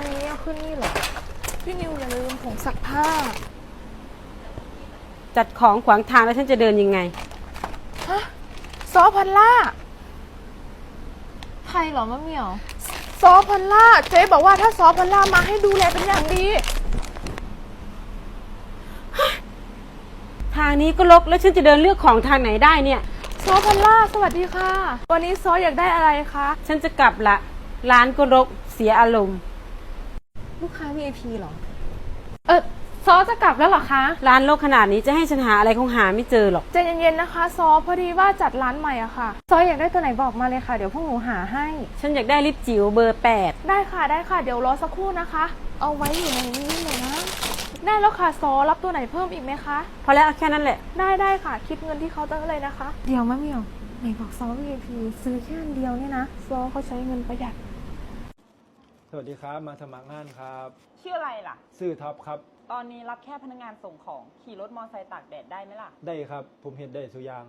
อันนี้เอาขึ้นนี่เหรอ พี่นิวอย่าลืมผงซักผ้า จัดของขวางทางแล้วฉันจะเดินยังไง ฮะ ซอพันล่า ใครเหรอมะเหมียว ซอพันล่า เจ๊บอกว่าถ้าซอพันล่ามาให้ดูแลเป็นอย่างดี ทางนี้ก็ลกแล้วฉันจะเดินเลือกของทางไหนได้เนี่ย ซอพันล่า สวัสดีค่ะ วันนี้ซออยากได้อะไรคะ ฉันจะกลับละ ร้านก็รกเสียอารมณ์ ลูกค้า VIP เหรอ เออซอจะกลับแล้วเหรอคะ ร้านรกขนาดนี้จะให้ฉันหาอะไรคงหาไม่เจอหรอก ใจเย็นๆนะคะ ซอพอดีว่าจัดร้านใหม่อะค่ะ ซออยากได้ตัวไหนบอกมาเลยค่ะ เดี๋ยวพวกหนูหาให้ ฉันอยากได้ลิปจิ๋วเบอร์แปดได้ค่ะได้ค่ะ เดี๋ยวรอสักครู่นะคะ เอาไว้อยู่ในนี้เลยนะ ได้แล้วค่ะซอรับตัวไหนเพิ่มอีกไหมคะ พอแล้วเอาแค่นั้นแหละ ได้ได้ค่ะ คิดเงินที่เขาน์เตอร์เลยนะคะ เดี๋ยวมะเหมียวไหนบอกซอ VIP ซื้อแค่อันเดียวเนี่ยนะ ซอเขาใช้เงินประหยัด สวัสดีครับ มาสมัครงานครับ ชื่ออะไรล่ะชื่อท็อปครับ ตอนนี้รับแค่พนักงานส่งของขี่รถมอเตอร์ไซค์ตากแดดได้ไหมล่ะ ได้ครับ ผมเห็นได้สุอยาง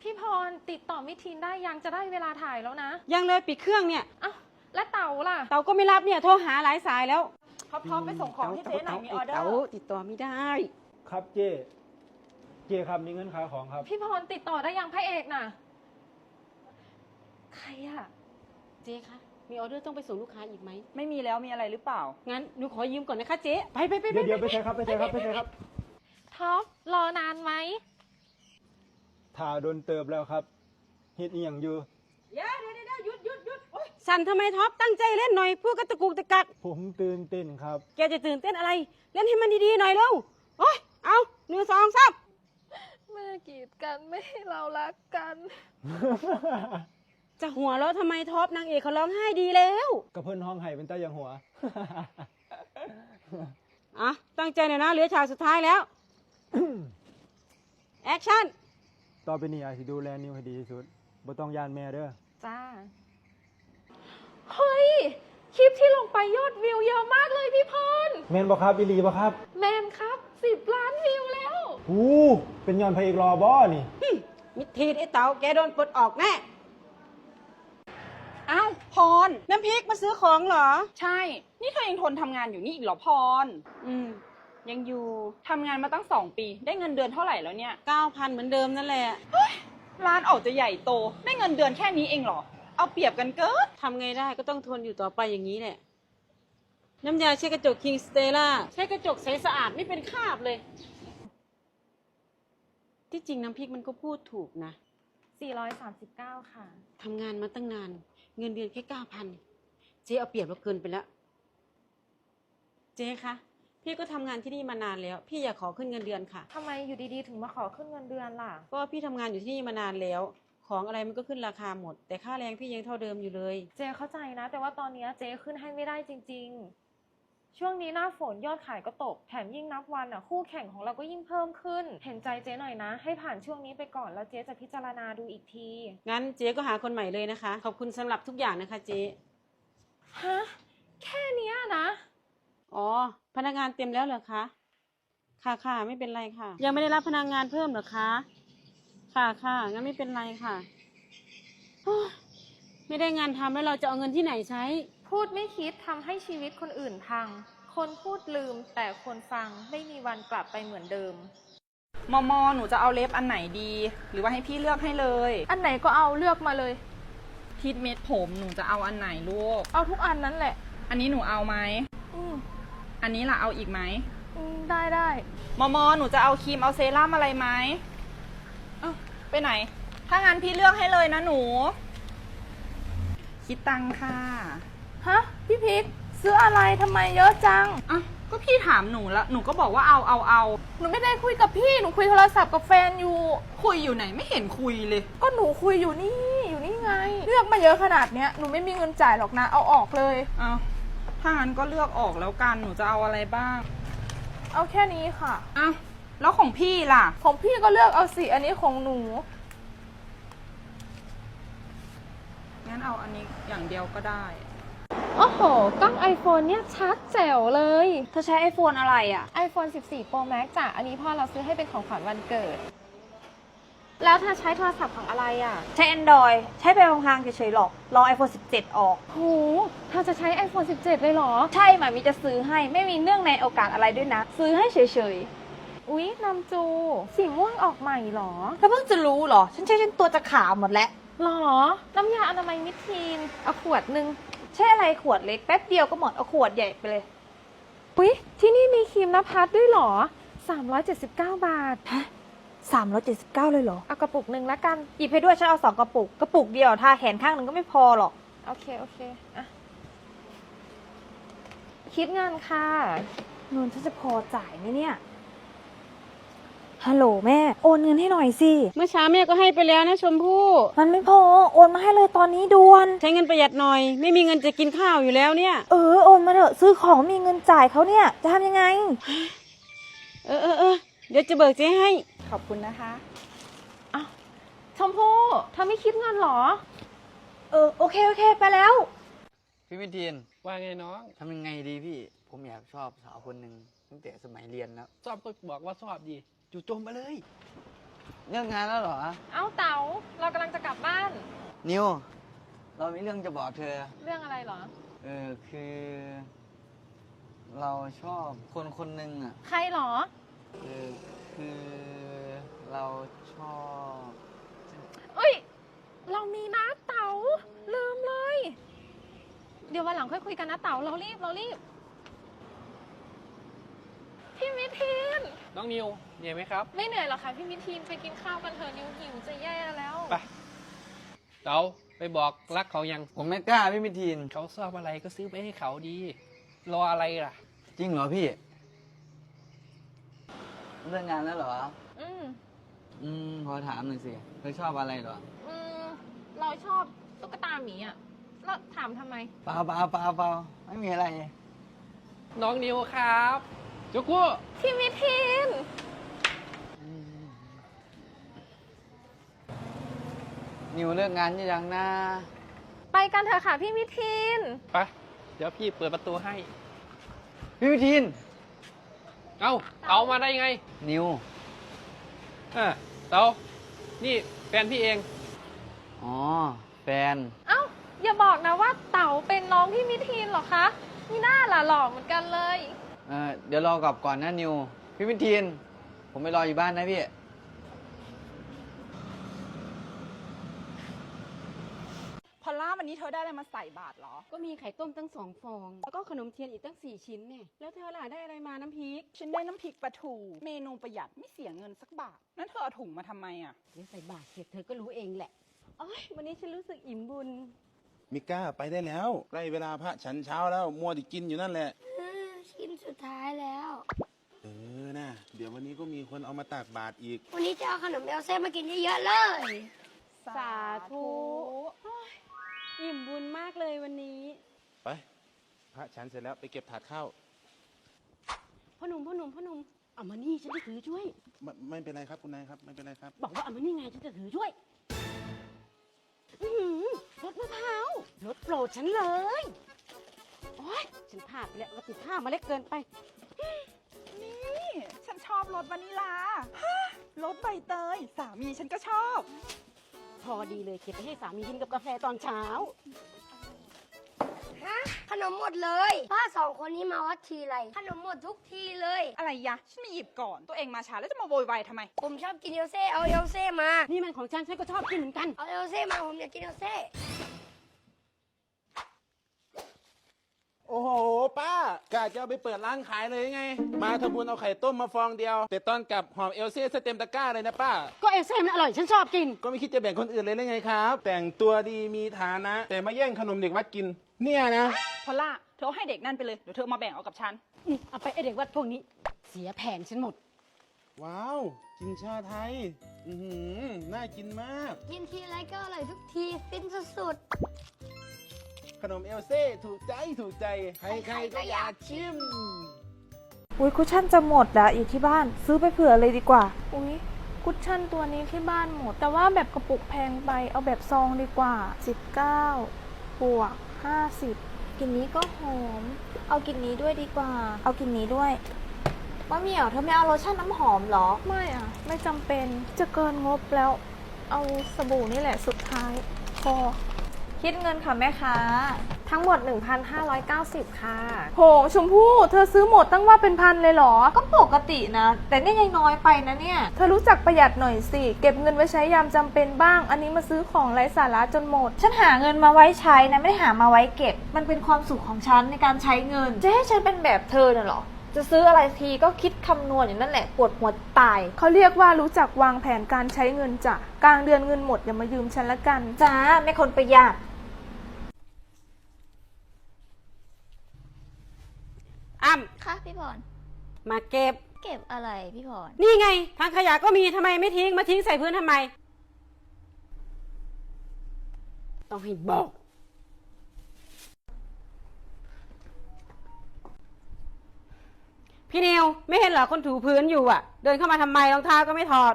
พี่พรติดต่อมิทีนได้ยังจะได้เวลาถ่ายแล้วนะยังเลยปิดเครื่องเนี่ย เอ้าและเต่าล่ะเตาก็ไม่รับเนี่ย โทรหาหลายสายแล้วท็อปท็อปไปส่งของให้เจ๊หน่อยมีออเดอเต๋าร์ติดต่อไม่ได้ ครับเจ้เจ้ครับมีเงินค่าของครับ พี่พรติดต่อได้ยังพระเอกน่ะ ใครอะเจ๊คะ มีออเดอร์ต้องไปส่งลูกค้าอีกไหมไม่มีแล้วมีอะไรหรือเปล่า งั้นหนูขอยืมก่อนนะคะเจ๊ไปไปไปไปเดี๋ยวเดี๋ยวไปใช้ครับไปใช้ครับไปใช้ครับท็อปรอนานไหมถ่าโดนเติบแล้วครับเฮ็ดอีหยังอยู่เดี๋ยวเดี๋ยวเดี๋ยวหยุดหยุดหยุดโอ๊ยสั่นทำไมท็อปตั้งใจเล่นหน่อยพูดกระตุกกุกตะกัก ผมตื่นเต้นครับ แกจะตื่นเต้นอะไร เล่นให้มันดีๆหน่อยเร็วโอ๊ยเอาหนึ่งสองสามเมื่อกีดกันไม่ให้เรารักกัน จะหัวเราะทำไมท็อปนางเอกเขาร้องไห้ดีแล้ว กระเพิ่นห้องไห้เป็นตาอย่างหัว อะ ตั้งใจหน่อยนะเหลือฉากสุดท้ายแล้ว แอคชั่น ต่อไปนี้อาจสิดูแลนิวให้ดีที่สุดบ่ต้องย่านแม่เด้อ จ้า เฮ้ย คลิปที่ลงไปยอดวิวเยอะมากเลยพี่พรแม่นบ่ครับอีหลีบ่ครับแมนครับสิบล้านวิวแล้ว หูเป็นย้อนพระเอกรอบ่นี่ มิดทีดไอ้เต๋าแกโดนปลดออกแน่ อ้าวพร น้ำพริกมาซื้อของเหรอ ใช่ นี่เธอยังทนทำงานอยู่นี่อีกเหรอพร อืม ยังอยู่ทำงานมาตั้งสองปี ได้เงินเดือนเท่าไหร่แล้วเนี่ย เก้าพันเหมือนเดิมนั่นแหละร้านออกจะใหญ่โต ได้เงินเดือนแค่นี้เองเหรอ เอาเปรียบกันเกินทำไงได้ก็ต้องทนอยู่ต่อไปอย่างนี้แหละ น้ำยาเช็ดกระจกคิงสเตล่าใช้กระจกใสสะอาดไม่เป็นคราบเลย ที่จริงน้ำพริกมันก็พูดถูกนะ 439 ค่ะ ทำงานมาตั้งนาน เงินเดือนแค่เก้าพันเจ๊เอาเปรียบเราเกินไปแล้ว เจ๊คะพี่ก็ทำงานที่นี่มานานแล้ว พี่อยากขอขึ้นเงินเดือนค่ะ ทำไมอยู่ดีๆ ถึงมาขอขึ้นเงินเดือนล่ะ ก็พี่ทำงานอยู่ที่นี่มานานแล้ว ของอะไรมันก็ขึ้นราคาหมด แต่ค่าแรงพี่ยังเท่าเดิมอยู่เลย เจเข้าใจนะ แต่ว่าตอนนี้เจขึ้นให้ไม่ได้จริง ๆ ช่วงนี้หน้าฝนยอดขายก็ตก แถมยิ่งนับวันอะคู่แข่งของเราก็ยิ่งเพิ่มขึ้น เห็นใจเจหน่อยนะ ให้ผ่านช่วงนี้ไปก่อนแล้วเจจะพิจารณาดูอีกที งั้นเจ๊ก็หาคนใหม่เลยนะคะ ขอบคุณสำหรับทุกอย่างนะคะเจ๊ ฮะ แค่เนี้ยนะ อ๋อ พนักงานเต็มแล้วเหรอคะ ค่ะค่ะไม่เป็นไรค่ะ ยังไม่ได้รับพนักงานเพิ่มเหรอคะ ค่ะค่ะงั้นไม่เป็นไรค่ะโอ้ยไม่ได้งานทำแล้วเราจะเอาเงินที่ไหนใช้ พูดไม่คิดทำให้ชีวิตคนอื่นพัง คนพูดลืมแต่คนฟังไม่มีวันกลับไปเหมือนเดิม มอมอหนูจะเอาเล็บอันไหนดี หรือว่าให้พี่เลือกให้เลย อันไหนก็เอาเลือกมาเลย ทิดเม็ดผมหนูจะเอาอันไหนลูก เอาทุกอันนั้นแหละ อันนี้หนูเอาไหม อืมอันนี้ล่ะเอาอีกไหม อืมได้ได้มอมอหนูจะเอาครีมเอาเซรั่มอะไรไหมเอ้าไปไหน ถ้างั้นพี่เลือกให้เลยนะหนู คิดตังค่ะ ฮะ พี่พิกซื้ออะไรทำไมเยอะจัง อะก็พี่ถามหนูแล้ว หนูก็บอกว่าเอาเอาเอาหนูไม่ได้คุยกับพี่ หนูคุยโทรศัพท์กับแฟนอยู่ คุยอยู่ไหนไม่เห็นคุยเลย ก็หนูคุยอยู่นี่ อยู่นี่ไง เลือกมาเยอะขนาดเนี้ย หนูไม่มีเงินจ่ายหรอกนะ เอาออกเลย เอาถ้างั้นก็เลือกออกแล้วกัน หนูจะเอาอะไรบ้างเอาแค่นี้ค่ะ อ้าวแล้วของพี่ล่ะ ของพี่ก็เลือกเอาสิอันนี้ของหนู งั้นเอาอันนี้อย่างเดียวก็ได้ โอ้โห กล้อง iPhone เนี่ยชัดแจ๋วเลย เธอใช้ไอโฟนอะไรอะ iPhone 14 Pro Max จ้ะ อันนี้พ่อเราซื้อให้เป็นของขวัญวันเกิด แล้วเธอใช้โทรศัพท์ของอะไรอะ ใช้ Android ใช้ไปพลางๆเฉยๆหรอก รอ iPhone 17 ออก โหเธอจะใช้ iPhone 17 เลยเหรอ ใช่หมามีจะซื้อให้ไม่มีเนื่องในโอกาสอะไรด้วยนะ ซื้อให้เฉยอุ๊ยนำจู สีม่วงออกใหม่เหรอๆ แล้วเพิ่งจะรู้เหรอ ฉันใช้จนตัวจะขาวหมดแล้ว หรอ น้ำยาอนามัยมิทีนเอาขวดหนึ่ง ใช่อะไรขวดเล็กแป๊บเดียวก็หมดเอาขวดใหญ่ไปเลยอุ๊ยที่นี่มีครีมนภัสด้วยเหรอ 379 บาท379เลยเหรอ เอากระปุกหนึ่งแล้วกัน หยิบให้ด้วยฉันเอาสองกระปุก กระปุกเดียวทาแขนข้างหนึ่งก็ไม่พอหรอก โอเค โอเคอะคิดเงินค่ะเงินฉันจะพอจ่ายไหมเนี่ย ฮัลโหลแม่ โอนเงินให้หน่อยสิ เมื่อเช้าแม่ก็ให้ไปแล้วนะชมพู่ มันไม่พอ โอนมาให้เลยตอนนี้ด่วน ใช้เงินประหยัดหน่อย ไม่มีเงินจะกินข้าวอยู่แล้วเนี่ย เออ โอนมาเถอะ ซื้อของมีเงินจ่ายเขาเนี่ย จะทำยังไง เออเออเออเดี๋ยวจะเบิกเจ๊ให้ ขอบคุณนะคะ อ้าว ชมพู่เธอไม่คิดเงินเหรอ เออ โอเค โอเค ไปแล้ว พี่วิทีนว่าไงน้อง ทำยังไงดีพี่ ผมอยากชอบสาวคนหนึ่งตั้งแต่สมัยเรียนแล้ว ชอบก็บอกว่าชอบดี จู่โจมไปเลยเรื่องงานแล้วเหรอ เอ้าเต๋าเรากำลังจะกลับบ้าน นิว เรามีเรื่องจะบอกเธอ เรื่องอะไรเหรอ เออคือ เราชอบคนคนหนึ่งอะ ใครเหรอ เออคือเราชอบเอ้ย เรามีนะเต๋าลืมเลย เดี๋ยววันหลังค่อยคุยกันนะเต๋าเรารีบเรารีบ พี่มิที นน้องนิวเหนื่อยไหมครับไม่เหนื่อยหรอกค่ะพี่มิทีนไปกินข้าวกันเถอะนิวหิวจะแย่แล้ว ไปเต๋าไปบอกรักเขายังผมไม่กล้าพี่วิทีน เขาชอบอะไรก็ซื้อไปให้เขาดี รออะไรล่ะ จริงเหรอพี่ เรื่องงานแล้วเหรอ อืมอืมขอถามหน่อยสิเธอชอบอะไรเหรออืมเราชอบตุ๊กตาหมีอะแล้วถามทำไม เปล่าเปล่าเปล่าเปล่าไม่มีอะไร น้องนิวครับ จุกุพี่มิทีนนิวเลิกงานยังนะไปกันเถอะค่ะพี่มิทีนไป เดี๋ยวพี่เปิดประตูให้ พี่วิทีนเอ้าเต๋ามาได้ไงนิว อะเต๋านี่แฟนพี่เอง อ๋อ แฟน เอ้า อย่าบอกนะว่าเต๋าเป็นน้องพี่มิทีนเหรอคะนี่น่าล่ะหล่อเหมือนกันเลย เออเดี๋ยวรอกลับก่อนนะนิว พี่วิทีนผมไปรออยู่บ้านนะพี่ พอลล่าวันนี้เธอได้อะไรมาใส่บาทเหรอ ก็มีไข่ต้มตั้งสองฟอง แล้วก็ขนมเทียนอีกตั้งสี่ชิ้นเนี่ย แล้วเธอล่ะได้อะไรมาน้ำพริก ฉันได้น้ำพริกปลาทู เมนูประหยัดไม่เสียเงินสักบาท นั่นเธอเอาถุงมาทำไมอะ เดี๋ยวใส่บาตรเสร็จเธอก็รู้เองแหละโอ้ยวันนี้ฉันรู้สึกอิ่มบุญ มิก้าไปได้แล้ว ใกล้เวลาพระฉันเช้าแล้วมัวแต่กินอยู่นั่นแหละชิ้นสุด ท้ายแล้ว เออนะเดี๋ยววันนี้ก็มีคนเอามาตากบาตรอีก วันนี้จะเอาขนมเอลเซ่มากินเยอะๆเลย สาธุโอ้ยอิ่มบุญมากเลยวันนี้ไปพระฉันเสร็จแล้วไปเก็บถาดข้าวพ่อหนุ่มพ่อหนุ่มพ่อหนุ่มเอามานี่ฉันจะถือช่วย ไม่ไม่เป็นไรครับคุณนายครับไม่เป็นไรครับ บอกว่าเอามานี่ไงฉันจะถือช่วยอื้อหือรสมะพร้าวรสโปรดฉันเลย โอ๊ยฉันพลาดไปแล้วว่าติดข้าวมาเล็กเกินไป นี่ ฉันชอบรสวานิลาฮะรสใบเตย สามีฉันก็ชอบ พอดีเลยเก็บไปให้สามีกินกับกาแฟตอนเช้า ฮะขนมหมดเลย ป้าสองคนนี้มาวัดทีไรขนมหมดทุกทีเลย อะไรยะ ฉันไม่หยิบก่อน ตัวเองมาช้าแล้วจะมาโวยวายทำไม ผมชอบกินเอลเซ่เอาเอลเซ่มา นี่มันของฉันฉันก็ชอบกินเหมือนกัน เอาเอลเซ่มาผมอยากกินเอลเซ่ โอ้โห ป้ากะจะเอาไปเปิดร้านขายเลยไง มาทำบุญเอาไข่ต้มมาฟองเดียว แต่ตอนกลับหอมเอลเซ่สเต็มตะกร้าเลยนะป้า ก็เอลเซ่มันอร่อยฉันชอบกิน ก็ไม่คิดจะแบ่งคนอื่นเลยเลยไงครับ แต่งตัวดีมีฐานะ แต่มาแย่งขนมเด็กวัดกิน เนี่ยนะ พอลล่าเธอเอาให้เด็กนั่นไปเลย เดี๋ยวเธอมาแบ่งเอากับฉัน อืมเอาไปไอเด็กวัดพวกนี้ เสียแผนฉันหมด ว้าวกินชาไทย อือหือน่ากินมาก กินทีไรก็อร่อยทุกที ฟินสุด ขนมเอลเซ่ถูกใจถูกใจ ใครๆก็อยากชิม อุ้ยคุชชั่นจะหมดละอยู่ที่บ้านซื้อไปเผื่อเลยดีกว่า อุ๊ยคุชชั่นตัวนี้ที่บ้านหมด แต่ว่าแบบกระปุกแพงไปเอาแบบซองดีกว่า 19 บวก 50กลิ่นนี้ก็หอม เอากลิ่นนี้ด้วยดีกว่า เอากินนี้ด้วยมะเหมี่ยวเธอไม่เอาโลชั่นน้ำหอมเหรอ ไม่อะ ไม่จำเป็นจะเกินงบแล้ว เอาสบู่นี่แหละสุดท้ายพอ คิดเงินค่ะแม่ค้า ทั้งหมด 1,590 ค่ะ โห ชมพู่ เธอซื้อหมดตั้งว่าเป็นพันเลยเหรอ ก็ปกตินะ แต่เนี่ยยังน้อยไปนะเนี่ย เธอรู้จักประหยัดหน่อยสิ เก็บเงินไว้ใช้ยามจำเป็นบ้าง อันนี้มาซื้อของไร้สาระจนหมด ฉันหาเงินมาไว้ใช้นะไม่ได้หามาไว้เก็บ มันเป็นความสุขของฉันในการใช้เงิน จะให้ฉันเป็นแบบเธอน่ะเหรอ จะซื้ออะไรทีก็คิดคำนวณอย่างนั้นแหละปวดหัวตาย เขาเรียกว่ารู้จักวางแผนการใช้เงินจ้ะกลางเดือนเงินหมดอย่ามายืมฉันละกัน จ้าไม่คนประหยัด อ้ำค่ะพี่พร มาเก็บ เก็บอะไรพี่พร นี่ไงทางขยะก็มีทำไมไม่ทิ้งมาทิ้งใส่พื้นทำไม ต้องให้บอก พี่นิวไม่เห็นเหรอคนถูพื้นอยู่อะ เดินเข้ามาทำไมรองเท้าก็ไม่ถอด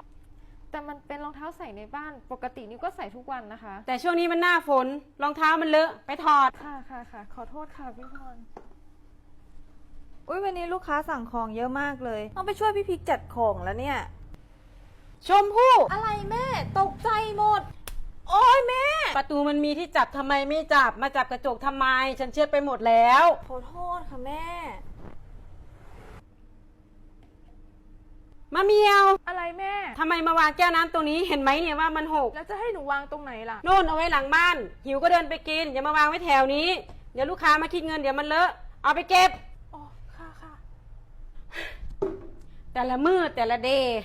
แต่มันเป็นรองเท้าใส่ในบ้าน ปกตินิ้วก็ใส่ทุกวันนะคะ แต่ช่วงนี้มันหน้าฝนรองเท้ามันเลอะไปถอด ค่ะค่ะค่ะ ขอโทษค่ะพี่พร อุ้ยวันนี้ลูกค้าสั่งของเยอะมากเลย ต้องไปช่วยพี่พิกจัดของแล้วเนี่ย ชมพู่อะไรแม่ ตกใจหมด โอ้ยแม่ ประตูมันมีที่จับทำไมไม่จับ มาจับกระจกทำไม ฉันเช็ดไปหมดแล้ว ขอโทษค่ะแม่ มาเมียวอะไรแม่ ทำไมมาวางแก้วน้ำตรงนี้เห็นไหมเนี่ยว่ามันหกแล้วจะให้หนูวางตรงไหนล่ะโน่นเอาไว้หลังบ้าน หิวก็เดินไปกิน อย่ามาวางไว้แถวนี้ เดี๋ยวลูกค้ามาคิดเงินเดี๋ยวมันเลอะ เอาไปเก็บ อ๋อ ค่ะค่ะ แต่ละมือแต่ละเดย์